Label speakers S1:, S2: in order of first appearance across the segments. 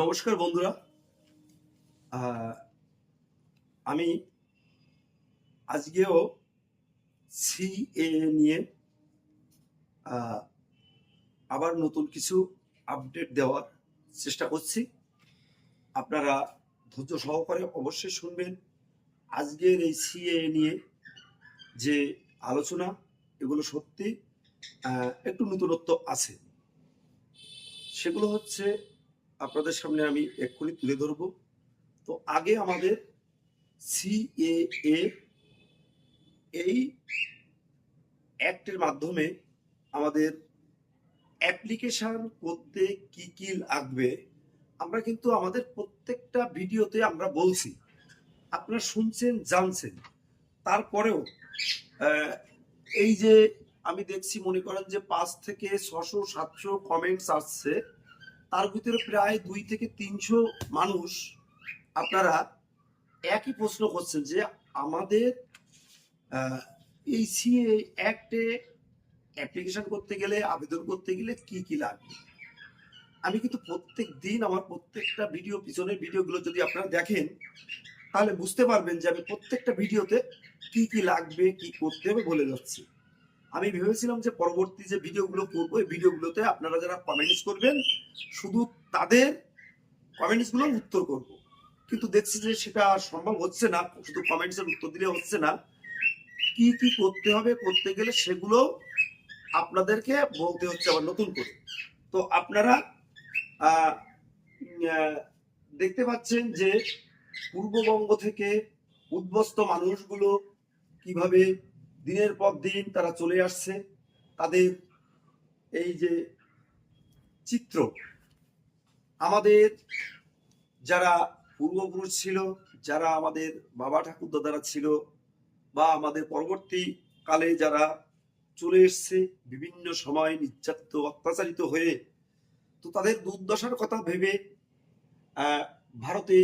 S1: নমস্কার বন্ধুরা। আমি আজকেও সিএ নিয়ে আবার নতুন কিছু আপডেট দেওয়ার চেষ্টা করছি। আপনারা ধৈর্য সহকারে অবশ্যই শুনবেন। আজকের এই সিএ নিয়ে যে আলোচনা, এগুলো সত্যি একটু নতুনত্ব আছে। সেগুলো হচ্ছে আপনাদের সামনে আমি এক্ষুনি তুলে ধরব। তো আগে আমাদের সিএএ এই অ্যাক্টের মাধ্যমে আমাদের অ্যাপ্লিকেশন করতে কি কি লাগবে, আমরা কিন্তু আমাদের প্রত্যেকটা ভিডিওতে আমরা বলছি। আপনারা শুনছেন, জানছেন। তারপরেও এই যে আমি দেখছি, মনে করেন যে পাঁচ থেকে ছশো, সাতশো কমেন্টস আসছে। তার ভিতরে প্রায় দুই থেকে তিনশো মানুষ আপনারা একই প্রশ্ন করছেন যে আমাদের এই সিএ অ্যাক্টে অ্যাপ্লিকেশন করতে গেলে, আবেদন করতে গেলে কি কি লাগবে? আমি কিন্তু প্রত্যেক দিন আমার প্রত্যেকটা ভিডিও পিছনের ভিডিওগুলো যদি আপনারা দেখেন, তাহলে বুঝতে পারবেন যে আমি প্রত্যেকটা ভিডিওতে কি কি লাগবে, কি করতে হবে বলে যাচ্ছি। আমি ভেবেছিলাম যে পরবর্তী যে ভিডিওগুলো করব, এই ভিডিওগুলোতে আপনারা যারা কমেন্টস করবেন, শুধু তাদের কমেন্টসগুলোর উত্তর করব। কিন্তু দেখছি যে সেটা সম্ভব হচ্ছে না, শুধু কমেন্টসের উত্তর দিলে হচ্ছে না। কি কি করতে হবে, করতে গেলে সেগুলো আপনাদেরকে বলতে হচ্ছে আবার নতুন করে। তো আপনারা দেখতে পাচ্ছেন যে পূর্ববঙ্গ থেকে উদ্বস্ত মানুষগুলো কীভাবে দিনের পর দিন তারা চলে আসছে। তাদের এই যে চিত্র, আমাদের যারা পূর্বপুরুষ ছিল, যারা আমাদের বাবা ঠাকুর দাদারা ছিল, বা আমাদের পরবর্তী কালে যারা চলে এসছে, বিভিন্ন সময় নির্যাতিত, অত্যাচারিত হয়ে, তো তাদের দুর্দশার কথা ভেবে ভারতে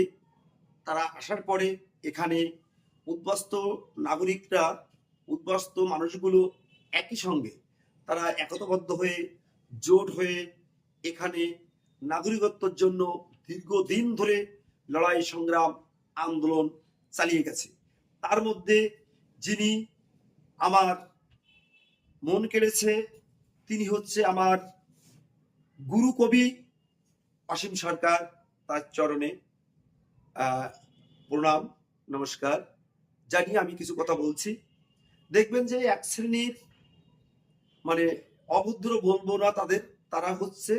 S1: তারা আসার পরে এখানে উদ্বাস্ত নাগরিকরা উদ্বাস্ত মানুষগুলো একই সঙ্গে তারা একতাবদ্ধ হয়ে, জোট হয়ে এখানে নাগরিকত্বর জন্য দীর্ঘদিন ধরে লড়াই, সংগ্রাম, আন্দোলন চালিয়ে গেছে। তার মধ্যে যিনি আমার মন কেড়েছে, তিনি হচ্ছে আমার গুরু কবি অসীম সরকার। তার চরণে প্রণাম, নমস্কার। জানি আমি কিছু কথা বলছি। দেখবেন যে এক শ্রেণির মানে অভদ্র বলব না তাদের, তারা হচ্ছে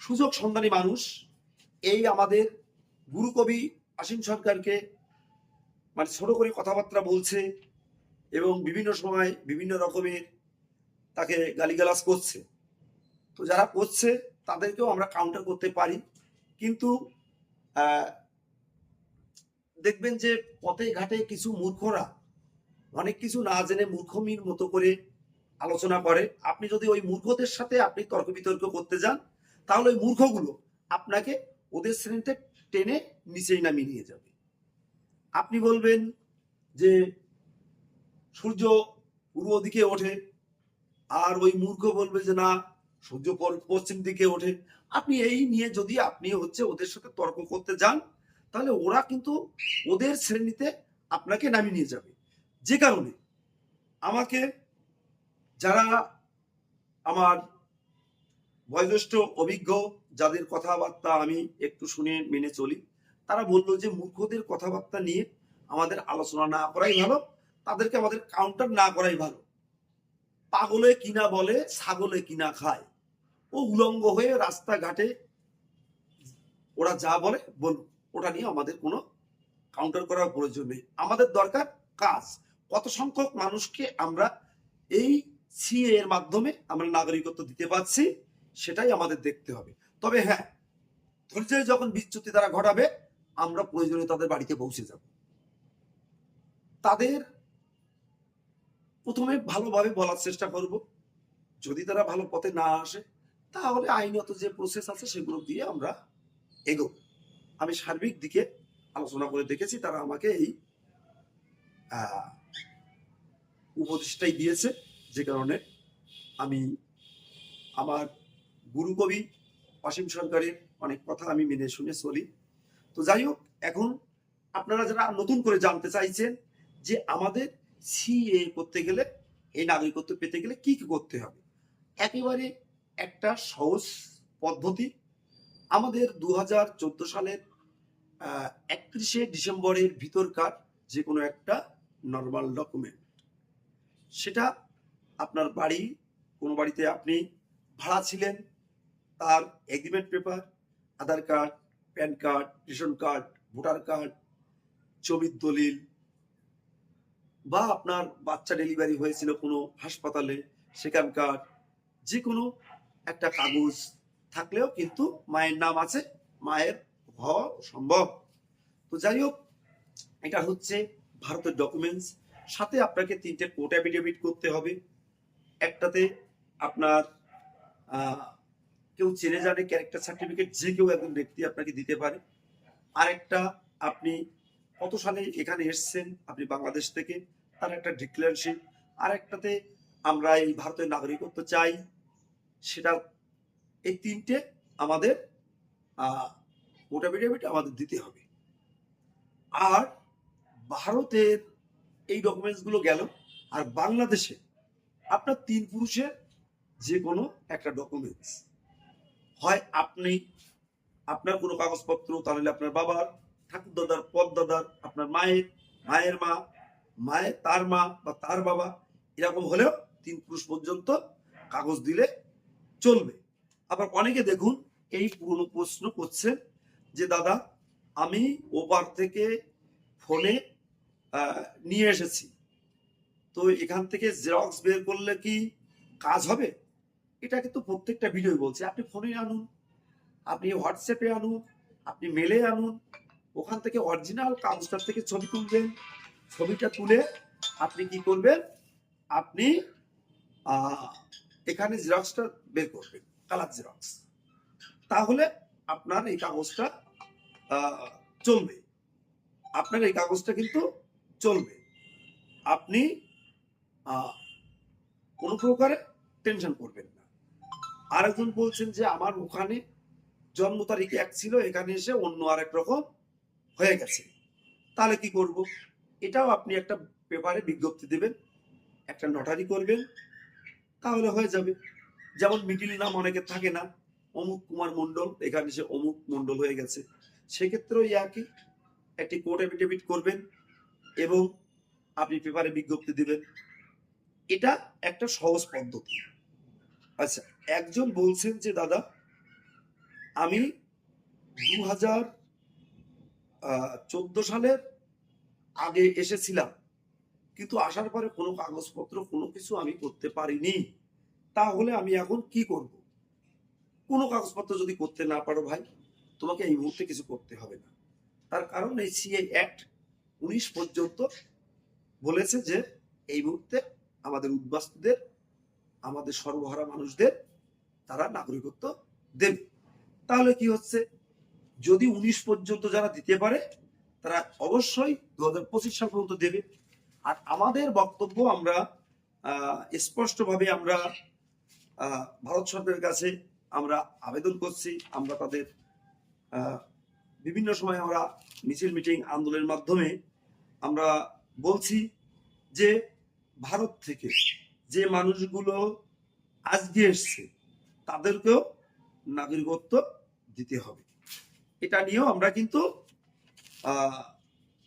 S1: সুযোগ সন্ধানী মানুষ। এই আমাদের গুরু কবি অসীম সরকারকে মানে ছোট করে কথাবার্তা বলছে এবং বিভিন্ন সময় বিভিন্ন রকমের তাকে গালিগালাজ করছে। তো যারা করছে, তাদেরকেও আমরা কাউন্টার করতে পারি। কিন্তু দেখবেন যে পথে ঘাটে কিছু মূর্খরা অনেক কিছু না জেনে মূর্খমির মতো করে আলোচনা করে। আপনি যদি ওই মূর্খদের সাথে আপনি তর্ক বিতর্ক করতে যান, তাহলে ওই মূর্খগুলো আপনাকে ওদের শ্রেণীতে টেনে নিচেই নামিয়ে নিয়ে যাবে। আপনি বলবেন যে, সূর্য পূর্ব দিকে ওঠে, আর ওই মূর্খ বলবে যে, না, সূর্য পশ্চিম দিকে ওঠে। আপনি এই নিয়ে যদি আপনি হচ্ছে ওদের সাথে তর্ক করতে যান, তাহলে ওরা কিন্তু ওদের শ্রেণীতে আপনাকে নামিয়ে নিয়ে যাবে। যে কারণে আমাকে যারা আমার বয়োজ্যেষ্ঠ অভিজ্ঞ, যাদের কথাবার্তা আমি একটু শুনে মেনে চলি, তারা বলল যে মূর্খদের কথাবার্তা নিয়ে আমাদের আলোচনা না করাই ভালো, তাদেরকে আমাদের কাউন্টার না করাই ভালো। পাগলে কিনা বলে, ছাগলে কিনা খায়। ও উলঙ্গ হয়ে রাস্তাঘাটে ওরা যা বলে বলুক, ওটা নিয়ে আমাদের কোনো কাউন্টার করার প্রয়োজন নেই। আমাদের দরকার কাজ। কত সংখ্যক মানুষকে আমরা এই সিএ এর মাধ্যমে আমরা নাগরিকত্ব দিতে পারছি, সেটাই আমাদের দেখতে হবে। তবে হ্যাঁ ধৈর্যের যখন বিচ্যুতি তারা ঘটাবে, আমরা প্রয়োজনে তাদের বাড়িতে পৌঁছে যাব। তাদের প্রথমে ভালোভাবে বলার চেষ্টা করব। যদি তারা ভালো পথে না আসে, তাহলে আইনত যে প্রসেস আছে, সেগুলো দিয়ে আমরা এগো আমি সার্বিক দিকে আলোচনা করে দেখেছি, তারা আমাকে এই উপদেশটাই দিয়েছে, যে কারণে আমি আমার গুরু কবি অসীম সরকারের অনেক কথা আমি মেনে শুনে চলি। তো যাই হোক, এখন আপনারা যারা নতুন করে জানতে চাইছেন যে আমাদের সিএ করতে গেলে, এই নাগরিকত্ব পেতে গেলে কি কি করতে হবে, একেবারে একটা সহজ পদ্ধতি। আমাদের দু হাজার চোদ্দ সালের একত্রিশে ডিসেম্বরের ভিতরকার যে কোনো একটা নর্মাল ডকুমেন্ট সেটা আপনার বাড়ি, কোনো বাড়িতে আপনি ভাড়া ছিলেন, তার agreement paper Aadhaar card PAN card ration card voter card জমির দলিল, বা আপনার বাচ্চা ডেলিভারি হয়েছিল কোনো হাসপাতালে, সেখানকার যে কোনো একটা কাগজ থাকলেও কিন্তু মায়ের নাম আছে, মায়ের হওয়া সম্ভব। তো যাই হোক, এটা হচ্ছে ভারতের ডকুমেন্টস সাথে আপনাকে তিনটে কোর্ট অ্যাফিডেভিট করতে হবে। একটাতে আপনার কেউ চেনে জানে ক্যারেক্টার সার্টিফিকেট যে কেউ একজন ব্যক্তি আপনাকে দিতে পারে। আরেকটা, আপনি কত সালে এখানে এসেছেন, আপনি বাংলাদেশ থেকে, তার একটা ডিক্লারেশন আরেকটাতে আমরা এই ভারতের নাগরিকত্ব চাই, সেটা এই তিনটে আমাদের অ্যাফিডেভিট আমাদের দিতে হবে। আর ভারতের এই ডকুমেন্টসগুলো গেল আর বাংলাদেশে আপনার তিন পুরুষের যে কোনো একটা ডকুমেন্টস হয় আপনি, আপনার কোনো কাগজপত্র, তাহলে আপনার বাবার ঠাকুর দাদার পদ দাদার আপনার মায়ের মায়ের মা, মায়ের তার মা বা তার বাবা, এরকম হলেও তিন পুরুষ পর্যন্ত কাগজ দিলে চলবে। আবার অনেকে দেখুন এই পুরনো প্রশ্ন করছেন যে, দাদা, আমি ওপার থেকে ফোনে নিয়ে এসেছি। তো এখান থেকে জেরক্স বের করলে কি কাজ হবে? এটা কিন্তু প্রত্যেকটা ভিডিও বলছে। আপনি ফোনে আনুন, আপনি হোয়াটসঅ্যাপে আনুন, আপনি মেলে আনুন, ওখান থেকে অরিজিনাল কাগজটার থেকে ছবি তুলবেন। ছবিটা তুলে আপনি কি করবেন? আপনি এখানে জেরক্সটা বের করবেন কালার জেরক্স তাহলে আপনার এই কাগজটা চলবে। আপনার এই কাগজটা কিন্তু চলবে। আপনি কোনো প্রকারে টেনশন করবেন না। আরেকজন বলছেন যে, আমার ওখানে জন্ম তারিখ এক ছিল, এখানে এসে অন্য আরেক রকম হয়ে গেছে। তাহলে কি করব? এটাও আপনি একটা পেপারে বিজ্ঞপ্তি দেবেন, একটা নটারি করবেন, তাহলে হয়ে যাবে। যেমন মিডিল নাম অনেকের থাকে না, অমুক কুমার মণ্ডল, এখানে এসে অমুক মণ্ডল হয়ে গেছে। সেক্ষেত্রেও একই, একটি কোর্ট এফিডেভিট করবেন এবং আপনি পেপারে বিজ্ঞপ্তি দিবেন। এটা একটা সহজ পদ্ধতি। আচ্ছা একজন বলছেন যে, দাদা, আমি দু হাজার চোদ্দ সালের আগে এসেছিলাম, কিন্তু আসার পরে কোনো কাগজপত্র, কোনো কিছু আমি করতে পারিনি। তাহলে আমি এখন কি করব? কোনো কাগজপত্র যদি করতে না পারো ভাই, তোমাকে এই মুহূর্তে কিছু করতে হবে না। তার কারণ এই সিএ অ্যাক্ট উনিশ পর্যন্ত বলেছে যে এই মুহূর্তে আমাদের উদ্বাস্তুদের, আমাদের সর্বহারা মানুষদের তারা নাগরিকত্ব দেবে। তাহলে কি হচ্ছে? যদি উনিশ পর্যন্ত যারা দিতে পারে, তারা অবশ্যই দু হাজার পঁচিশ সাল পর্যন্ত দেবে। আর আমাদের বক্তব্য আমরা স্পষ্টভাবে আমরা ভারত সরকারের কাছে আমরা আবেদন করছি। আমরা তাদের বিভিন্ন সময় আমরা মিছিল, মিটিং, আন্দোলনের মাধ্যমে আমরা বলছি যে ভারত থেকে যে মানুষগুলো আজকে এসছে, তাদেরকেও নাগরিকত্ব দিতে হবে। এটা নিয়েও আমরা কিন্তু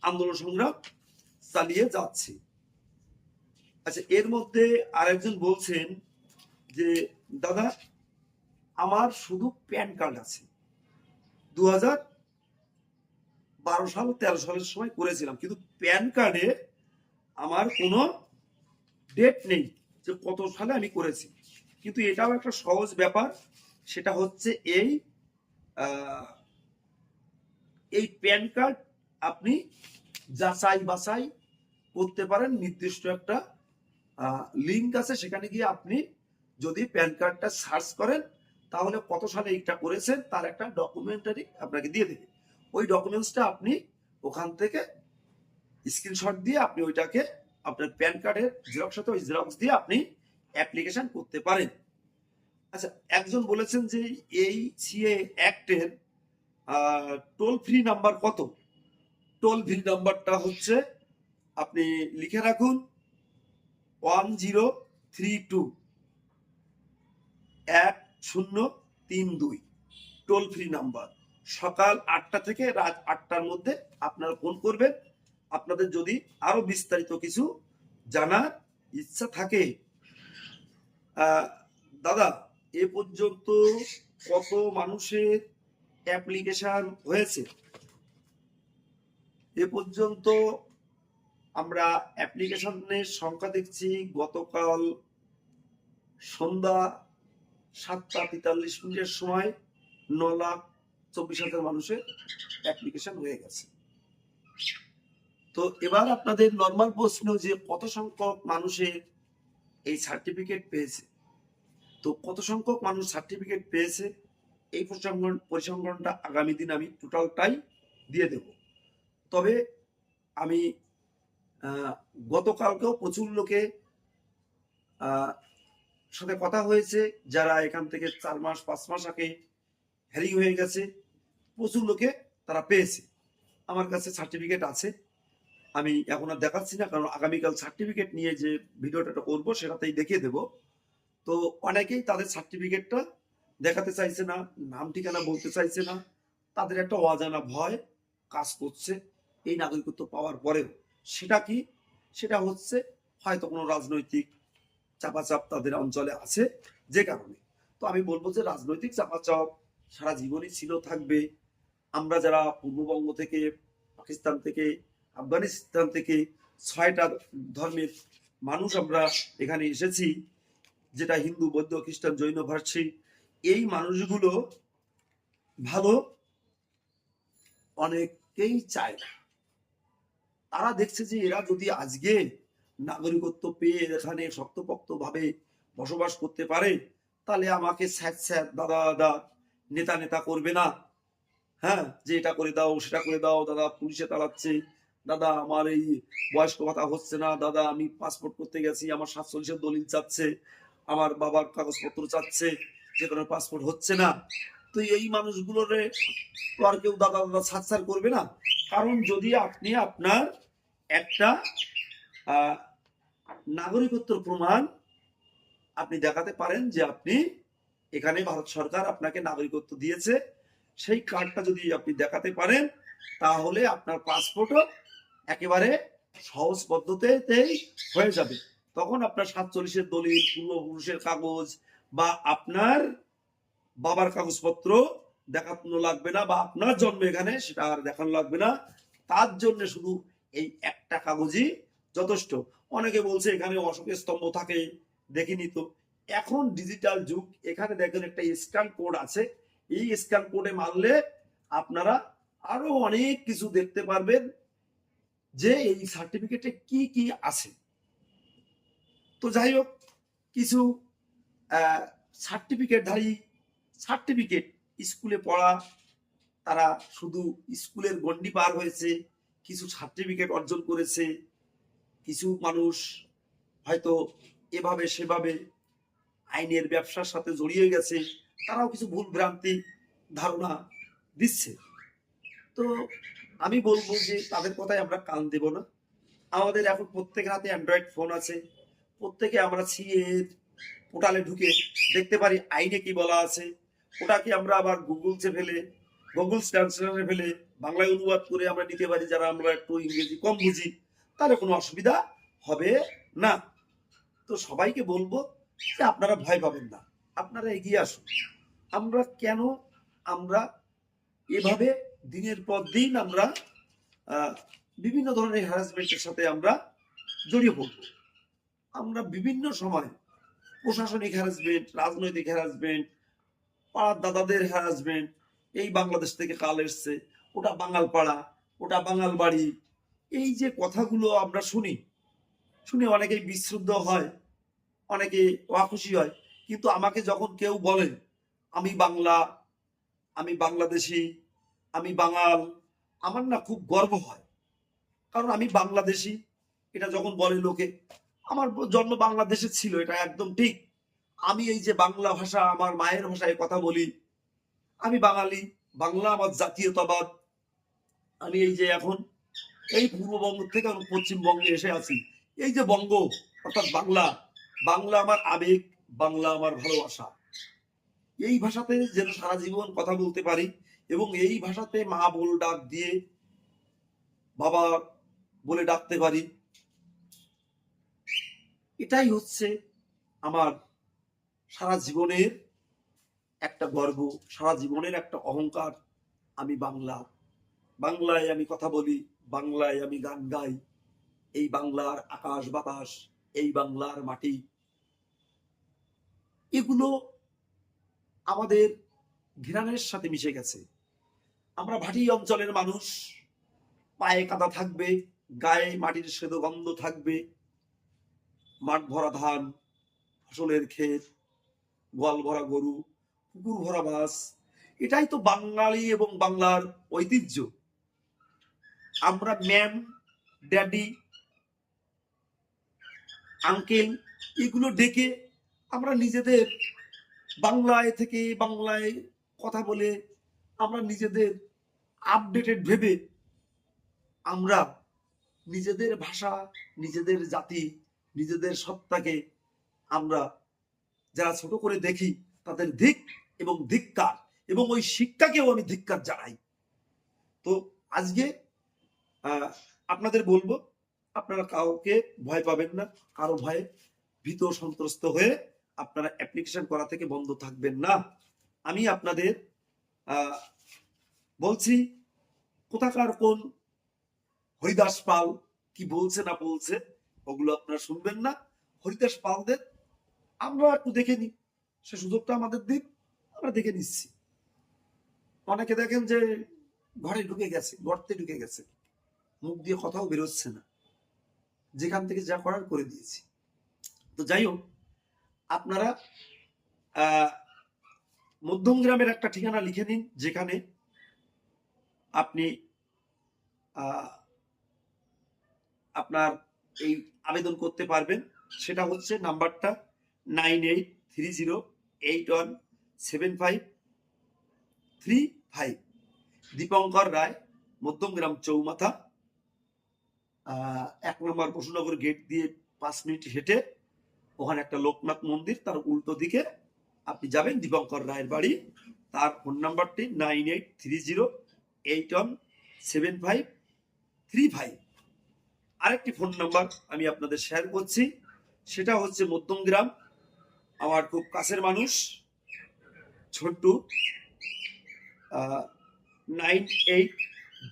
S1: আন্দোলন সংগ্রাম চালিয়ে যাচ্ছি। আচ্ছা এর মধ্যে আরেকজন বলছেন যে, দাদা, আমার শুধু প্যান কার্ড আছে। দু হাজার বারো সাল, তেরো সালের সময় করেছিলাম। কিন্তু প্যান কার্ডে আমার কোনো ডেট নেই যে কত সালে আমি করেছি। কিন্তু এটাও একটা সহজ ব্যাপার, সেটা হচ্ছে এই এই প্যান কার্ড আপনি যাচাই বাছাই করতে পারেন। নির্দিষ্ট একটা লিঙ্ক আছে, সেখানে গিয়ে আপনি যদি প্যান কার্ডটা সার্চ করেন, তাহলে কত সালে এইটা করেছেন, তার একটা ডকুমেন্টারি আপনাকে দিয়ে দেবে। ওই ডকুমেন্টসটা আপনি ওখান থেকে স্ক্রিনশট দিয়ে আপনি ওইটাকে আপনার প্যান কার্ডের জেরক্স সাথে ওই জেরক্স দিয়ে আপনি অ্যাপ্লিকেশন করতে পারেন। আচ্ছা একজন বলেছেন যে এই সিএ অ্যাক্টের টোল ফ্রি নাম্বার কত? টোল ফ্রি নাম্বারটা হচ্ছে আপনি লিখে রাখুন ওয়ান জিরো থ্রি টু এক শূন্য তিন দুই টোল ফ্রি নাম্বার সকাল আটটা থেকে রাত আটটার মধ্যে আপনারা ফোন করবেন। আপনাদের যদি আরও বিস্তারিত কিছু জানার ইচ্ছা থাকে দাদা, এ পর্যন্ত কত মানুষের অ্যাপ্লিকেশন হয়েছে? এ পর্যন্ত আমরা অ্যাপ্লিকেশনের সংখ্যা দেখছি, গতকাল সন্ধ্যা সাতটা তেতাল্লিশ মিনিটের সময় ন লাখ চব্বিশ হাজার মানুষের অ্যাপ্লিকেশন হয়ে গেছে। তো এবার আপনাদের নর্মাল প্রশ্ন যে কত সংখ্যক মানুষের এই সার্টিফিকেট পেয়েছে? তো কত সংখ্যক মানুষ সার্টিফিকেট পেয়েছে? এই পরিসংখ্যান পরিসংখ্যানটা আগামী দিন আমি টোটালটাই দিয়ে দেব। তবে আমি গতকালকেও প্রচুর লোকে সাথে কথা হয়েছে, যারা এখান থেকে চার মাস, পাঁচ মাস আগে হ্যারিং হয়ে গেছে। প্রচুর লোকে তারা পেয়েছে। আমার কাছে সার্টিফিকেট আছে। আমি এখন আর দেখাচ্ছি না, কারণ আগামীকাল সার্টিফিকেট নিয়ে যে ভিডিওটা করব সেটাতেই দেখিয়ে দেব। তো অনেকেই তাদের সার্টিফিকেটটা দেখাতে চাইছে না, নাম ঠিকানা বলতে চাইছে না। তাদের একটা অজানা ভয় কাজ করছে এই নাগরিকত্ব পাওয়ার পরেও। সেটা কি? সেটা হচ্ছে হয়তো কোনো রাজনৈতিক চাপাচাপ তাদের অঞ্চলে আছে যে কারণে। তো আমি বলব যে রাজনৈতিক চাপাচাপ সারা জীবনই ছিল, থাকবে। আমরা যারা পূর্ববঙ্গ থেকে, পাকিস্তান থেকে, আফগানিস্তান থেকে ছয়টা ধর্মের মানুষ আমরা এখানে এসেছি, যেটা হিন্দু, বৌদ্ধ, খ্রিস্টান, জৈন, ভার্সি, এই মানুষগুলো ভালো অনেকেই চায় না। তারা দেখছে যে এরা যদি আজকে নাগরিকত্ব পেয়ে এখানে শক্তপোক্ত ভাবে বসবাস করতে পারে, তাহলে আমাকে স্যার স্যার দাদা দাদা নেতা নেতা করবে না। হ্যাঁ যে এটা করে দাও সেটা করে দাও দাদা পুলিশে তাড়াচ্ছে। দাদা আমার এই বয়স্ক কথা হচ্ছে না। দাদা আমি পাসপোর্ট করতে গেছি আমার সাতচল্লিশের দলিল চাচ্ছে আমার বাবার কাগজপত্র চাচ্ছে যে কোনো পাসপোর্ট হচ্ছে না। তো এই মানুষগুলোর তো আর কেউ দাদা দাদা সাৎসার করবে না। কারণ যদি আপনি আপনার একটা আহ, নাগরিকত্বর প্রমাণ আপনি দেখাতে পারেন যে আপনি এখানে ভারত সরকার আপনাকে নাগরিকত্ব দিয়েছে সেই কার্ডটা যদি আপনি দেখাতে পারেন, তাহলে আপনার পাসপোর্টও একেবারে সহজ পদ্ধতিতেই হয়ে যাবে। তখন আপনার সাতচল্লিশের দলিল, পূর্বপুরুষের কাগজ বা আপনার বাবার কাগজপত্র দেখানো লাগবে না বা আপনার জন্ম এখানে সেটা আর দেখানো লাগবে না। তার জন্য শুধু এই একটা কাগজই যথেষ্ট। অনেকে বলছে এখানে অশোকের স্তম্ভ থাকে, দেখিনি তো। এখন ডিজিটাল যুগ, এখানে দেখেন একটা স্ক্যান কোড আছে। এই স্ক্যান কোডে মারলে আপনারা আরও অনেক কিছু দেখতে পারবেন যে এই সার্টিফিকেটে কি কি আছে। তো যাই হোক, কিছু সার্টিফিকেটধারী সার্টিফিকেট স্কুলে পড়া, তারা শুধু স্কুলের গন্ডি পার হয়েছে, কিছু সার্টিফিকেট অর্জন করেছে, কিছু মানুষ হয়তো এভাবে সেভাবে আইনের ব্যবসার সাথে জড়িয়ে গেছে। তারাও কিছু ভুল ভ্রান্তি ধারণা দিচ্ছে। তো আমি বলব যে তাদের কথায় আমরা কান দেব না। আমাদের এখন প্রত্যেকের হাতে অ্যান্ড্রয়েড ফোন আছে। প্রত্যেকে আমরা সিএ পোর্টালে ঢুকে দেখতে পারি আইনে কি বলা আছে। ওটাকে আমরা আবার গুগল চে ফেলে গুগল ট্রান্সলেটরে ফেলে, বাংলায় অনুবাদ করে আমরা নিতে পারি। যারা আমরা একটু ইংরেজি কম বুঝি তাহলে কোনো অসুবিধা হবে না। তো সবাইকে বলব যে আপনারা ভয় পাবেন না। আপনারা এগিয়ে আসুন। আমরা কেন আমরা এভাবে দিনের পর দিন আমরা বিভিন্ন ধরনের হ্যারাসমেন্টের সাথে আমরা জড়িয়ে পড়ব। আমরা বিভিন্ন সময় প্রশাসনিক হ্যারাসমেন্ট রাজনৈতিক হ্যারাসমেন্ট পাড়ার দাদাদের হ্যারাসমেন্ট এই বাংলাদেশ থেকে কাল এসছে, ওটা বাঙাল পাড়া, ওটা বাঙাল বাড়ি, এই যে কথাগুলো আমরা শুনি, শুনে অনেকেই বিশ্রুদ্ধ হয়, অনেকে অখুশি হয়, কিন্তু আমাকে যখন কেউ বলে আমি বাংলা, আমি বাংলাদেশি, আমি বাঙাল, আমার না খুব গর্ব হয়। কারণ আমি বাংলাদেশি, এটা যখন বলে লোকে, আমার জন্ম বাংলাদেশে ছিল, এটা একদম ঠিক। আমি এই যে বাংলা ভাষা, আমার মায়ের ভাষায় কথা বলি, আমি বাঙালি, বাংলা আমার জাতীয়তাবাদ। আমি এই যে এখন, এই পূর্ববঙ্গ থেকে আমি পশ্চিমবঙ্গে এসে আছি। এই যে বঙ্গ, অর্থাৎ বাংলা বাংলা আমার আবেগ, বাংলা আমার ভালোবাসা। এই ভাষাতে যেন সারা জীবন কথা বলতে পারি এবং এই ভাষাতে মা বল ডাক দিয়ে বাবা বলে ডাকতে পারি। এটাই হচ্ছে আমার সারা জীবনের একটা গর্ব, সারা জীবনের একটা অহংকার। আমি বাংলা, বাংলায় আমি কথা বলি, বাংলায় আমি গান গাই, এই বাংলার আকাশ বাতাস, এই বাংলার মাটি। এগুলো আমাদের ঘৃণানের সাথে মিশে গেছে। আমরা ভাটি অঞ্চলের মানুষ, পায়ে কাদা থাকবে, গায়ে মাটির সেদো গন্ধ থাকবে। মাঠ ভরা ধান, ফসলের ক্ষেত, গোয়াল ভরা গরু, পুকুর ভরা মাছ, এটাই তো বাঙালি এবং বাংলার ঐতিহ্য। আমরা ম্যাম, ড্যাডি, আঙ্কেল, এগুলো ডেকে আমরা নিজেদের বাংলায় থেকে বাংলায় কথা বলে আমরা নিজেদের আপডেটেড ভেবে আমরা নিজেদের ভাষা, নিজেদের জাতি, নিজেদের সত্তাকে আমরা যারা ছোট করে দেখি তাদের ধিক এবং ধিক্কার এবং ওই শিক্ষাকেও আমি ধিক্কার জানাই। তো আজকে আপনাদের বলব, আপনারা কাউকে ভয় পাবেন না, কারও ভয়ে ভীত সন্ত্রস্ত হয়ে আপনারা অ্যাপ্লিকেশন করা থেকে বন্ধ থাকবেন না। আমি আপনাদের বলছি, কোথাকার কোন হরিদাস পাল, কি বলছে না বলছে, ওগুলো আপনারা শুনবেন না। হরিদাস পালদের আমরা একটু দেখে নিই। সে সুযোগটা আমাদের দিক, আমরা দেখে নিচ্ছি। অনেকে দেখেন যে ঘরে ঢুকে গেছে, গর্তে ঢুকে গেছে। মুখ দিয়ে কথাও বেরোচ্ছে না। যেখান থেকে যা করার করে দিয়েছি। তো যাই হোক আপনারা মধ্যম গ্রামের একটা ঠিকানা লিখে নিন, যেখানে আপনি আপনার এই আবেদন করতে পারবেন। সেটা হচ্ছে নাম্বারটা nine eight three zero eight one seven five three five. Dipankar Roy Madhyamgram চৌমাথা। এক নম্বর বসুনগর গেট দিয়ে পাঁচ মিনিট হেঁটে ওখানে একটা লোকনাথ মন্দির, তার উল্টো দিকে আপনি যাবেন দীপঙ্কর রায়ের বাড়ি। তার ফোন নাম্বারটি nine eight three zero eight one seven five three five আরেকটি ফোন নাম্বার আমি আপনাদের শেয়ার করছি, সেটা হচ্ছে মধ্যমগ্রাম আমার খুব কাছের মানুষ, Chhotu. Nine eight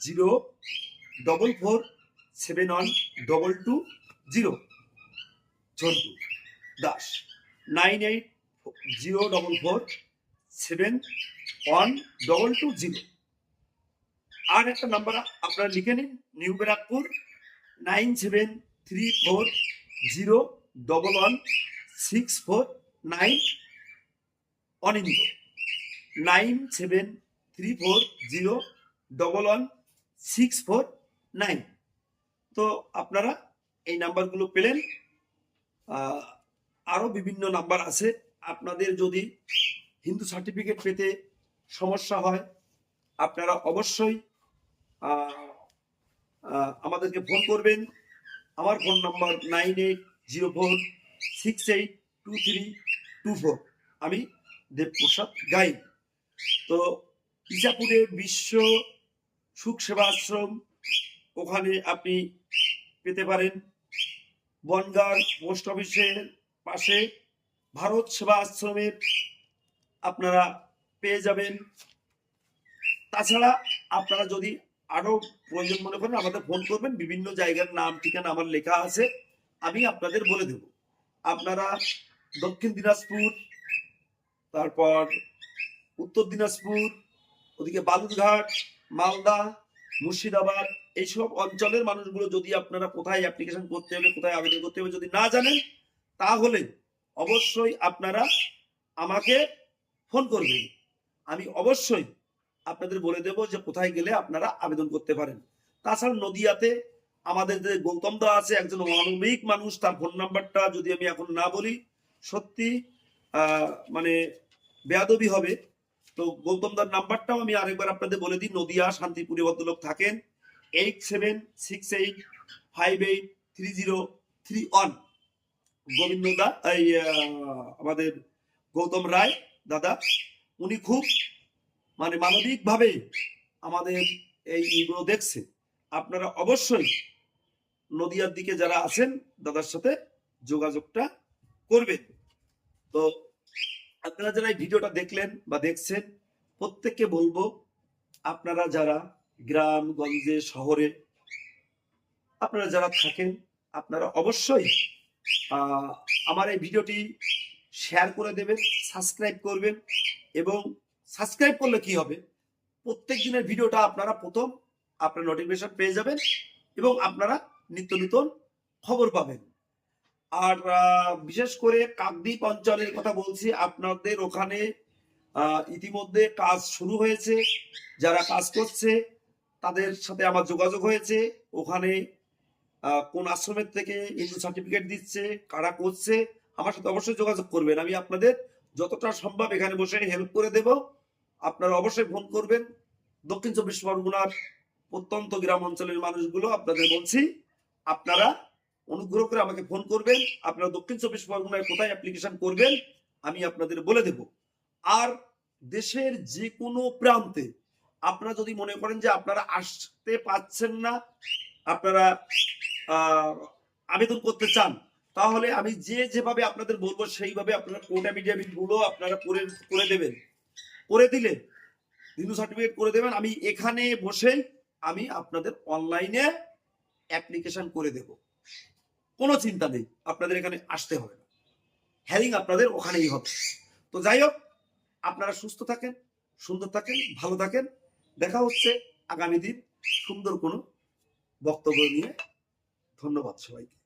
S1: zero double four seven one double two zero Jhantu Das. Nine eight zero double four seven one double two zero আর একটা নাম্বার আপনারা লিখে নিন new Barrackpore nine seven three four zero double one six four nine Anindo nine seven three four zero double one six four nine তো আপনারা এই নাম্বারগুলো পেলেন। আহ, আরও বিভিন্ন নাম্বার আছে। আপনাদের যদি হিন্দু সার্টিফিকেট পেতে সমস্যা হয় আপনারা অবশ্যই আমাদেরকে ফোন করবেন। আমার phone number nine eight zero four six eight two three two four. আমি দেবপ্রসাদ গাইড তো ইজাপুরে বিশ্ব সুখ সেবা আশ্রম ওখানে আপনি পেতে পারেন। বনগার পোস্ট অফিসের পাশে ভারত সেবা আশ্রমের আপনারা পেয়ে যাবেন। তাছাড়া আপনারা যদি আরও প্রয়োজন মনে করেন, আমাদের ফোন করবেন, বিভিন্ন জায়গার নাম, ঠিকানা আমার লেখা আছে, আমি আপনাদের বলে দেব। আপনারা দক্ষিণ দিনাজপুর, তারপর উত্তর দিনাজপুর, ওদিকে বালুরঘাট, মালদা, মুর্শিদাবাদ, এইসব অঞ্চলের মানুষগুলো যদি আপনারা কোথায় অ্যাপ্লিকেশন করতে হবে, কোথায় আবেদন করতে হবে যদি না জানেন তাহলে অবশ্যই আপনারা আমাকে ফোন করবেন। আমি অবশ্যই আপনাদের বলে দেব যে কোথায় গেলে আপনারা আবেদন করতে পারেন। তাছাড়া নদিয়াতে আমাদের যে গৌতম দা আছে, একজন মানবিক মানুষ, তার ফোন নাম্বারটা যদি আমি এখন না বলি, সত্যি মানে বেয়াদবি হবে। তো গৌতম দার নাম্বারটাও আমি আরেকবার আপনাদের বলে দিই, নদিয়া শান্তিপুরে ভদ্রলোক থাকেন eight seven six eight five eight three zero three one Govinda দা এই আমাদের গৌতম রায় দাদা, উনি খুব মানে মানবিকভাবে আমাদের এই ইগুলো দেখছে আপনারা অবশ্যই নদিয়ার দিকে যারা আছেন দাদার সাথে যোগাযোগটা করবেন। তো আপনারা যারা এই ভিডিওটা দেখলেন বা দেখছেন, প্রত্যেককে বলব, আপনারা যারা গ্রাম, গঞ্জে, শহরে, আপনারা যারা থাকেন, আপনারা অবশ্যই আমার এই ভিডিওটি শেয়ার করে দেবেন সাবস্ক্রাইব করবেন এবং সাবস্ক্রাইব করলে কি হবে? প্রত্যেক দিনের ভিডিওটা আপনারা প্রথম আপনার নোটিফিকেশন পেয়ে যাবেন এবং আপনারা নিত্য নতুন খবর পাবেন। আর বিশেষ করে কাকদ্বীপ অঞ্চলের কথা বলছি, আপনাদের ওখানে ইতিমধ্যে কাজ শুরু হয়েছে, যারা কাজ করছে তাদের সাথে আমার যোগাযোগ হয়েছে। ওখানে কোন আশ্রমের থেকে হিন্দু সার্টিফিকেট দিচ্ছে, কারা করছে, আমার সাথে অবশ্যই যোগাযোগ করবেন। আমি আপনাদের যতটা সম্ভব এখানে বসে হেল্প করে দেব। আপনারা অবশ্যই ফোন করবেন। দক্ষিণ চব্বিশ পরগনার প্রত্যন্ত গ্রাম অঞ্চলের মানুষগুলো আপনাদের বলছি, আপনারা অনুগ্রহ করে আমাকে ফোন করবেন। আপনারা দক্ষিণ চব্বিশ পরগনায় কোথায় অ্যাপ্লিকেশন করবেন, আমি আপনাদের বলে দেব। আর দেশের যে কোনো প্রান্তে আপনারা যদি মনে করেন যে আপনারা আসতে পাচ্ছেন না, আপনারা আবেদন করতে চান, তাহলে আমি যে যেভাবে আপনাদের বলব সেইভাবে আপনারা কোর্ট অ্যাফিডেভিটগুলো আপনারা করে করে দেবেন। করে দিলে, হিন্দু সার্টিফিকেট করে দেবেন, আমি এখানে বসেই আমি আপনাদের অনলাইনে অ্যাপ্লিকেশন করে দেব। কোনো চিন্তা নেই, আপনাদের এখানে আসতে হবে না। হ্যারিং আপনাদের ওখানেই হবে। তো যাই হোক, আপনারা সুস্থ থাকেন, সুন্দর থাকেন, ভালো থাকেন। দেখা হচ্ছে আগামী দিন সুন্দর কোনো বক্তব্য নিয়ে ধন্যবাদ সবাইকে।